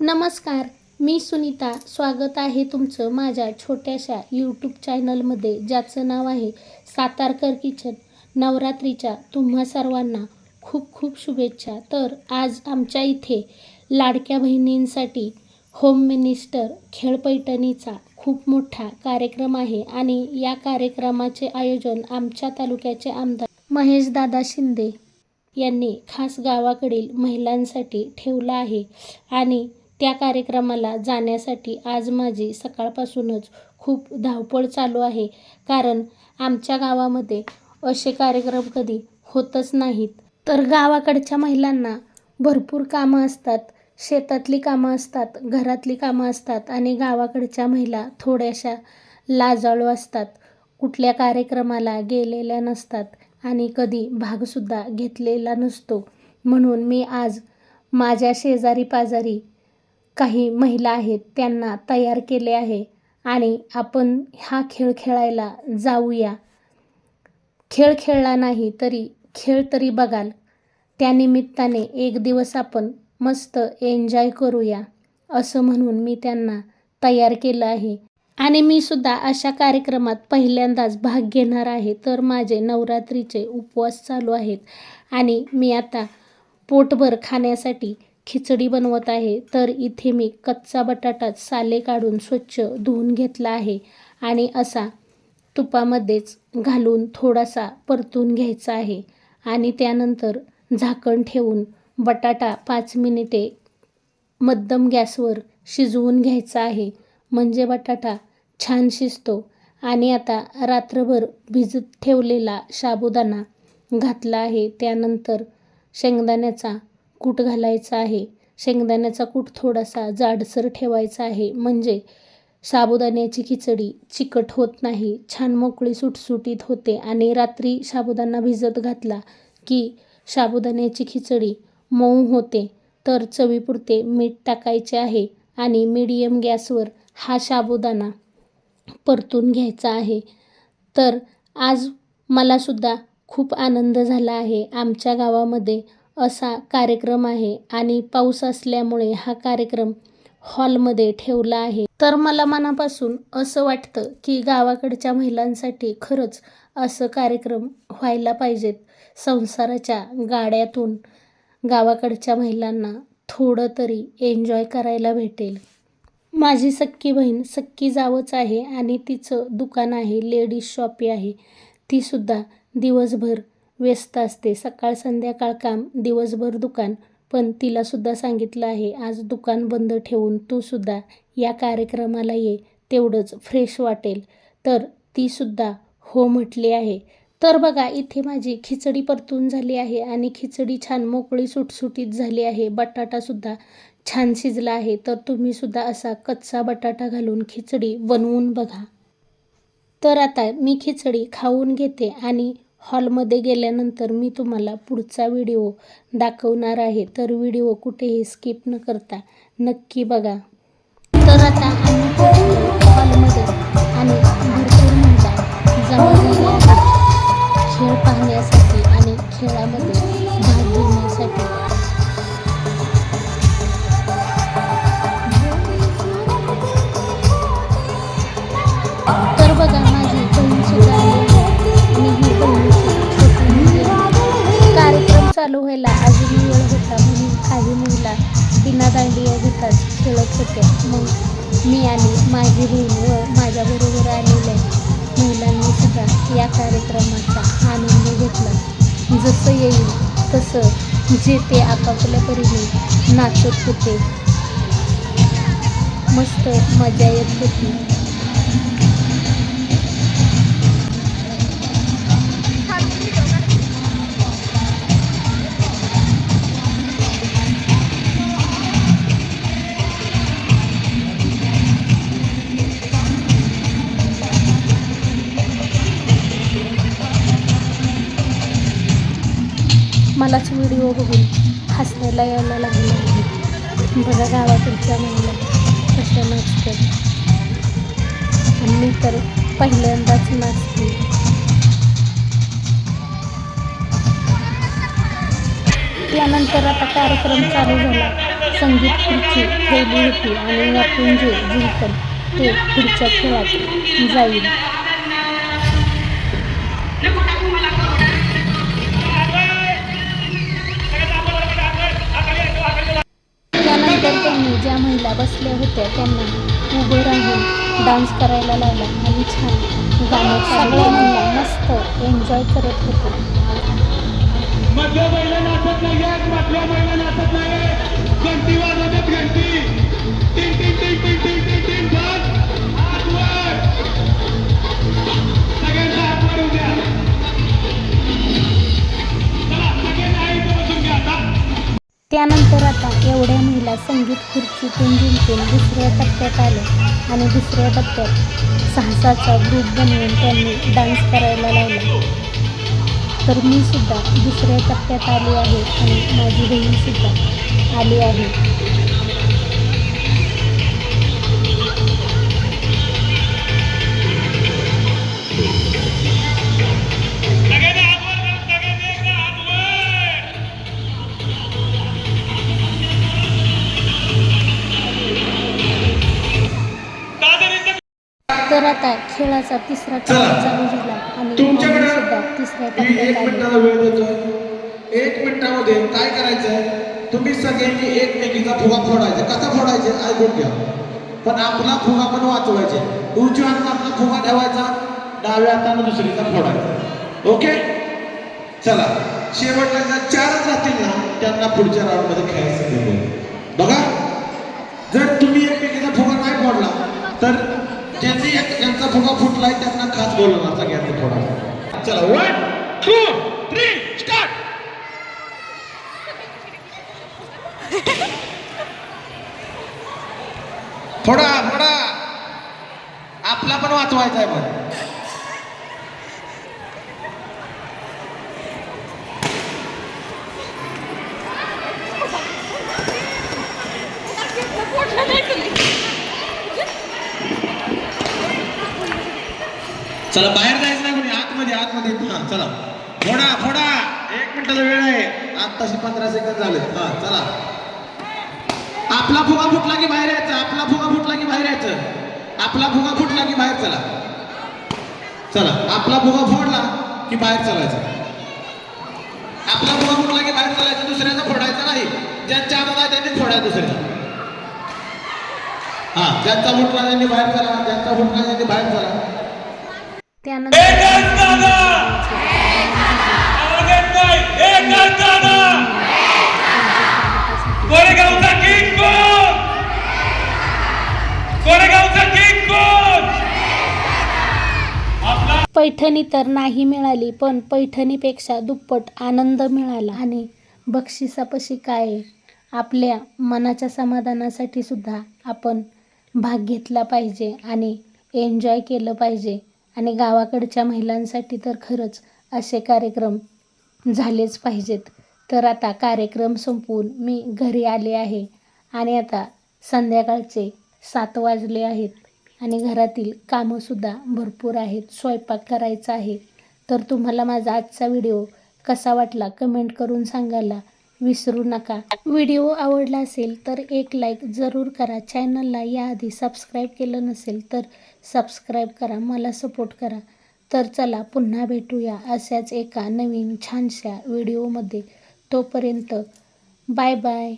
नमस्कार मी सुनीता. स्वागत आहे तुमचं माझ्या छोट्याशा यूट्यूब चॅनलमध्ये ज्याचं नाव आहे सातारकर किचन. नवरात्रीच्या तुम्हा सर्वांना खूप खूप शुभेच्छा. तर आज आमच्या इथे लाडक्या बहिणींसाठी होम मिनिस्टर खेळपैठणीचा खूप मोठा कार्यक्रम आहे आणि या कार्यक्रमाचे आयोजन आमच्या तालुक्याचे आमदार महेशदादा शिंदे यांनी खास गावाकडील महिलांसाठी ठेवला आहे आणि त्या कार्यक्रमाला जाण्यासाठी आज माझी सकाळपासूनच खूप धावपळ चालू आहे. कारण आमच्या गावामध्ये असे कार्यक्रम कधी होतच नाहीत. तर गावाकडच्या महिलांना भरपूर कामं असतात. शेतातली कामं असतात घरातली कामं असतात आणि गावाकडच्या महिला थोड्याशा लाजाळू असतात. कुठल्या कार्यक्रमाला गेलेल्या नसतात. आणि कधी भागसुद्धा घेतलेला नसतो. म्हणून मी आज माझ्या शेजारी पाजारी काही महिला आहेत त्यांना तयार केले आहे आणि आपण हा खेळ खेळायला जाऊया. खेळ खेळला नाही तरी खेळ तरी बघाल. त्यानिमित्ताने एक दिवस आपण मस्त एन्जॉय करूया असं म्हणून मी त्यांना तयार केलं आहे. आणि मी सुद्धा अशा कार्यक्रमात पहिल्यांदाच भाग घेणार आहे. तर माझे नवरात्रीचे उपवास चालू आहेत. आणि मी आता पोटभर खाण्यासाठी खिचडी बनवत आहे. तर इथे मी कच्चा बटाटा साले काढून स्वच्छ धुवून घेतला आहे. आणि असा तुपामध्येच घालून थोडासा परतून घ्यायचा आहे. आणि त्यानंतर झाकण ठेवून बटाटा पाच मिनिटे मध्यम गॅसवर शिजवून घ्यायचा आहे. म्हणजे बटाटा छान शिजतो. आणि आता रात्रभर भिजत ठेवलेला साबुदाणा घातला आहे. त्यानंतर शेंगदाण्याचा कूट घालायचा आहे. शेंगदाण्याचा कूट थोडासा जाडसर ठेवायचा आहे. म्हणजे साबुदाण्याची खिचडी चिकट होत नाही. छान मोकळी सुटसुटीत होते. आणि रात्री साबुदाणा भिजत घातला की साबुदाण्याची खिचडी मऊ होते. तर चवीपुरते मीठ टाकायचे आहे. आणि मीडियम गॅसवर हा साबुदाणा परतून घ्यायचा आहे. तर आज मलासुद्धा खूप आनंद झाला आहे आमच्या गावामध्ये असा कार्यक्रम आहे आणि पाऊस असल्यामुळे हा कार्यक्रम हॉलमध्ये ठेवला आहे. तर मला मनापासून असं वाटतं की गावाकडच्या महिलांसाठी खरंच असं कार्यक्रम व्हायला पाहिजेत. संसाराच्या गाड्यातून गावाकडच्या महिलांना थोडं तरी एन्जॉय करायला भेटेल. माझी सक्की बहीण सक्की जावंच आहे आणि तिचं दुकान आहे लेडीज शॉपी आहे. तीसुद्धा दिवसभर व्यस्त असते. सकाळ संध्याकाळ काम दिवसभर दुकान. पण तिलासुद्धा सांगितलं आहे आज दुकान बंद ठेवून तूसुद्धा या कार्यक्रमाला ये तेवढंच फ्रेश वाटेल. तर तीसुद्धा हो म्हटली आहे. तर बघा इथे माझी खिचडी परतून झाली आहे आणि खिचडी छान मोकळी सुटसुटीत झाली आहे. बटाटासुद्धा छान शिजला आहे. तर तुम्हीसुद्धा असा कच्चा बटाटा घालून खिचडी बनवून बघा. तर आता मी खिचडी खाऊन घेते आणि हॉलमध्ये गेल्यानंतर मी तुम्हाला पुढचा व्हिडिओ दाखवणार आहे. तर व्हिडिओ कुठेही स्किप न करता नक्की बघा. होते मग मी आणि माझी बहीण व माझ्याबरोबर आलेल्या महिलांनी सुद्धा या कार्यक्रमाचा आनंद घेतला. जसं येईल तसं जे ते आपापल्या परीने नाचत होते. मस्त मजा येत होती. मलाच व्हिडिओ बघून हसायला यायला लागलं आहे बघा गावाकडच्या महिला कशा नाचतात. आणि मी तर पहिल्यांदाच नाचते. त्यानंतर आता कार्यक्रम चालू झाला. संगीत खुर्ची ठेवली होती आणि यातून जे जिंकल ते पुढच्या खेळात जाईल. तर त्यांनी ज्या महिला बसल्या होत्या त्यांना उभं राहून डान्स करायला लावला. आणि छान गाणं सगळ्या महिला मस्त एन्जॉय करत होत्या त्यानंतर आता एवढ्या महिला संगीत खुर्चीतून जिंकून दुसऱ्या टप्प्यात आले आणि दुसऱ्या टप्प्यात साहसाचा ग्रुप बनवून त्यांनी डान्स करायला लावला. तर मी सुद्धा दुसऱ्या टप्प्यात आली आहे आणि माझी बहीण सुद्धा आली आहे. तर आता खेळाचा तिसरा चालू. झाला आणि सुद्धा तिसऱ्या टप्प्यात वेळ देतोय. एक मिनिटामध्ये काय करायचंय? तुम्ही सगळ्यांनी एकमेकीचा फुगा फोडायचा. कसा फोडायचा? ऐकून घ्या. पण आपला फुगा पण वाचवायचे. उजव्या हातात आपला फुगा ठेवायचा. डाव्या हाताने दुसरीचा फोडायचा ओके? चला. शेवटला जर चारच राहतील ना त्यांना पुढच्या राऊंडमध्ये खेळायचं. बघा. जर तुम्ही एकमेकीचा फुगा नाही फोडला तर ज्यांनी एक- फुगा फुटलाय त्यांना खास बोलवणार सगळ्यांनी थोडा. चला वन टू थ्री स्टार्ट फोडा फोडा. आपला पण वाचवायचा आहे पण चला बाहेर जायचं नाही कोणी आतमध्ये आतमध्ये. हा चला. फोडा फोडा. एक मिनिटाचा वेळ आहे. आत्ताशी पंधरा सेकंद झाले. हा चला. आपला फुगा फुटला की बाहेर यायचं? आपला फुगा फुटला की बाहेर यायचं? आपला फुगा फुटला की बाहेर चला. चला. आपला फुगा फोडला की बाहेर चालायचं. आपला फुगा फुटला की बाहेर चालायचं दुसऱ्याचा फोडायचा नाही. ज्यांच्या हातात त्यांनी फोडायचं दुसऱ्याचा हा ज्यांचा फुटला त्यांनी बाहेर चला ज्यांचा फुटला त्यांनी बाहेर चला. त्यानंतर पैठणी तर नाही मिळाली पण पैठणीपेक्षा दुप्पट आनंद मिळाला. आणि बक्षिसापाशी काय? आपल्या मनाच्या समाधानासाठी सुद्धा आपण भाग घेतला पाहिजे आणि एन्जॉय केलं पाहिजे. आणि गावाकडच्या महिलांसाठी तर खरंच असे कार्यक्रम झालेच पाहिजेत. तर आता कार्यक्रम संपवून मी घरी आले आहे आणि आता संध्याकाळचे सात वाजले आहेत आणि घरातील कामंसुद्धा भरपूर आहेत. स्वयंपाक करायचा आहे. तर तुम्हाला माझा आजचा व्हिडिओ कसा वाटला कमेंट करून सांगायला विसरू नका. व्हिडिओ आवडला असेल तर एक लाईक जरूर करा. चॅनलला याआधी सबस्क्राईब केलं नसेल तर सबस्क्राईब करा. मला सपोर्ट करा. तर चला पुन्हा भेटूया अशाच एका नवीन छानशा व्हिडिओमध्ये. तोपर्यंत बाय बाय